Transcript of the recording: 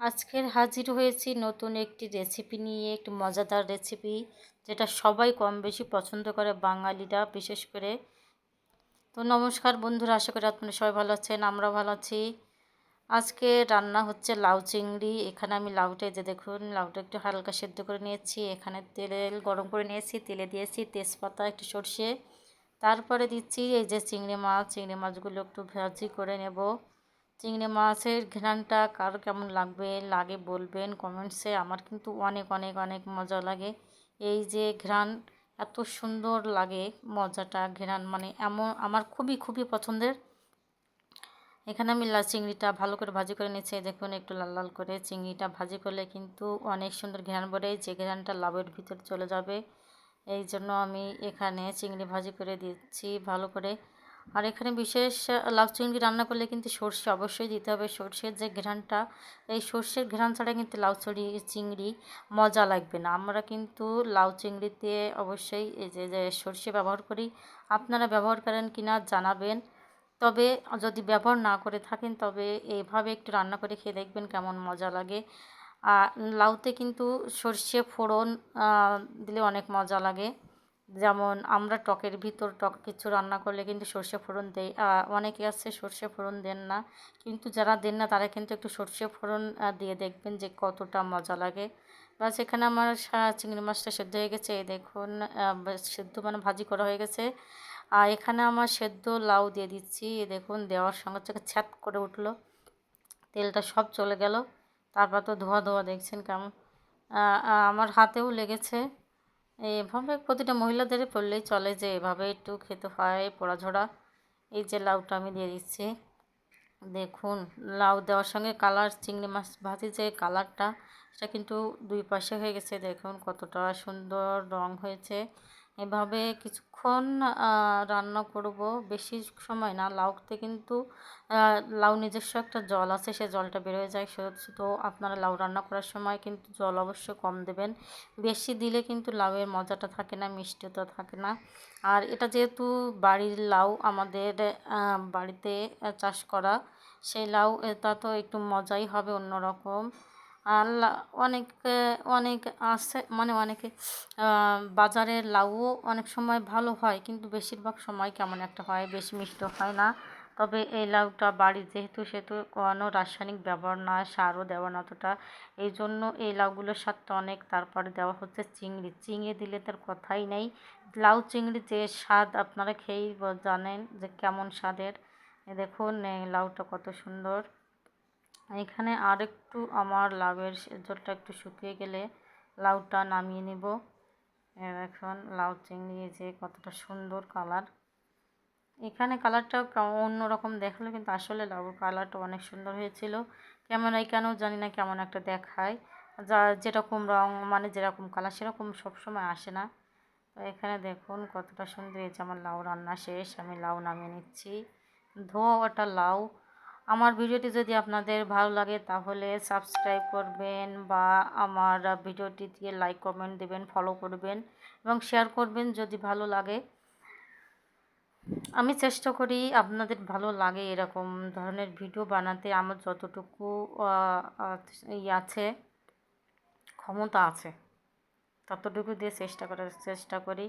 আজকের হাজির হয়েছি নতুন একটি রেসিপি নিয়ে, একটি মজাদার রেসিপি যেটা সবাই কম বেশি পছন্দ করে বাঙালিরা, বিশেষ করে। তো নমস্কার বন্ধুরা, আশা করি আপনারা সবাই ভালো আছেন আমরা ভালো আছি। আজকে রান্না হচ্ছে লাউ চিংড়ি, এখানে আমি লাউটা যে দেখুন, লাউটা একটু হালকা সেদ্ধ করে নিয়েছি, এখানে তেল গরম করে নিয়েছি, তেলে দিয়েছি তেজপাতা, একটু সর্ষে, তারপরে দিচ্ছি এই যে চিংড়ি মাছ, চিংড়ি মাছগুলো একটু ভাজি করে নেব। চিংড়ি মাছের ঘ্রাণটা কার কেমন লাগবে, লাগে বলবেন কমেন্টসে। আমার কিন্তু অনেক অনেক অনেক মজা লাগে। এই যে ঘ্রাণ, এত সুন্দর লাগে মজাটা, ঘ্রাণ মানে এমন, আমার খুবই খুবই পছন্দের। এখানে আমি লাল চিংড়িটা ভালো করে ভাজি করে নিচ্ছি দেখুন, একটু লাল লাল করে চিংড়িটা ভাজি করলে কিন্তু অনেক সুন্দর ঘ্রাণ বলে যে ঘ্রাণটা লাভের ভিতরে চলে যাবে। এই জন্য আমি এখানে চিংড়ি ভাজি করে দিচ্ছি ভালো করে। আর এখানে বিশেষ লাউ চিংড়ি রান্না করলে কিন্তু সর্ষে অবশ্যই দিতে হবে। সর্ষের যে ঘ্রানটা এই সর্ষের ঘ্রান ছাড়া কিন্তু লাউ চড়ি, চিংড়ি মজা লাগবে না। আমরা কিন্তু লাউ চিংড়িতে অবশ্যই এই যে যে সর্ষে ব্যবহার করি। আপনারা ব্যবহার করেন কি না জানাবেন। তবে যদি ব্যবহার না করে থাকেন, তবে এইভাবে একটু রান্না করে খেয়ে দেখবেন কেমন মজা লাগে। আর লাউতে কিন্তু সর্ষে ফোড়ন দিলে অনেক মজা লাগে। যেমন আমরা টকের ভিতর টক কিছু রান্না করলে কিন্তু সর্ষে ফোড়ন দেই অনেকে আছে সর্ষে ফোড়ন দেন না, কিন্তু যারা দেন না তারা কিন্তু একটু সর্ষে ফোড়ন দিয়ে দেখবেন যে কতটা মজা লাগে। বাস এখানে আমার চিংড়ি মাছটা সেদ্ধ হয়ে গেছে দেখুন সেদ্ধ মানে ভাজি করা হয়ে গেছে। আর এখানে আমার সেদ্ধ লাউ দিয়ে দিচ্ছি দেখুন দেওয়ার সঙ্গে সঙ্গে ছ্যাত করে উঠল, তেলটা সব চলে গেল, তারপর তো ধোয়া ধোয়া দেখছেন কেমন আমার হাতেও লেগেছে। এভাবে প্রতিটা মহিলাদের পড়লেই চলে যে এভাবে একটু খেতে হয়, পোড়াঝোড়া। এই যে লাউটা আমি দিয়ে দিচ্ছি। দেখুন, লাউ দেওয়ার সঙ্গে কালার, চিংড়ি মাছ ভাজি যে কালারটা, সেটা কিন্তু দুই পাশে হয়ে গেছে। দেখুন কতটা সুন্দর রং হয়েছে। এভাবে কিছুক্ষণ রান্না করব। বেশি সময় না, লাউতে কিন্তু লাউ নিজস্ব একটা জল আছে, সে জলটা বেরোয় যায়। তো আপনারা লাউ রান্না করার সময় কিন্তু জল অবশ্যই কম দেবেন। বেশি দিলে কিন্তু লাউয়ের মজাটা থাকে না মিষ্টিটা থাকে না। আর এটা যেহেতু বাড়ির লাউ, আমাদের বাড়িতে চাষ করা, সেই লাউ এটা তো একটু মজাই হবে অন্যরকম। অনেক অনেক আছে মানে অনেকে বাজারের লাউও অনেক সময় ভালো হয়, কিন্তু বেশিরভাগ সময় কেমন একটা হয়, বেশি মিষ্ট হয় না। তবে এই লাউটা বাড়ি যেহেতু, সেহেতু কোনো রাসায়নিক ব্যবহার না, সারও দেওয়া না অতটা। এই জন্য এই লাউগুলোর স্বাদটা অনেক, তারপরে দেওয়া হচ্ছে চিংড়ি। চিংড়ি দিলে তার কথাই নেই। লাউ চিংড়ি যে স্বাদ আপনারা খেয়েই জানেন যে কেমন স্বাদের। দেখুন লাউটা কত সুন্দর। এখানে আর একটু আমার লাউয়ের জলটা একটু শুকিয়ে গেলে লাউটা নামিয়ে নিব। এখন লাউ চিংড়ি যে কতটা সুন্দর কালার। এখানে কালারটা অন্যরকম দেখাল, কিন্তু আসলে লাউর কালারটা অনেক সুন্দর হয়েছিল। ক্যামেরায় কেন জানি না, কেমন একটা দেখায়। যা, যেরকম রং মানে যেরকম কালার, সেরকম সবসময় আসে না। তো এখানে দেখুন কতটা সুন্দর যে আমার লাউ রান্না শেষ, আমি লাউ নামিয়ে নিচ্ছি। ধোয়া ওটা লাউ আমার ভিডিওটি যদি আপনাদের ভালো লাগে তাহলে সাবস্ক্রাইব করবেন বা আমার ভিডিওটি দিয়ে লাইক কমেন্ট দেবেন ফলো করবেন এবং শেয়ার করবেন যদি ভালো লাগে। আমি চেষ্টা করি আপনাদের ভালো লাগে এরকম ধরনের ভিডিও বানাতে। আমার যতটুকু আছে, ক্ষমতা আছে, ততটুকু দিয়ে চেষ্টা করার, চেষ্টা করি।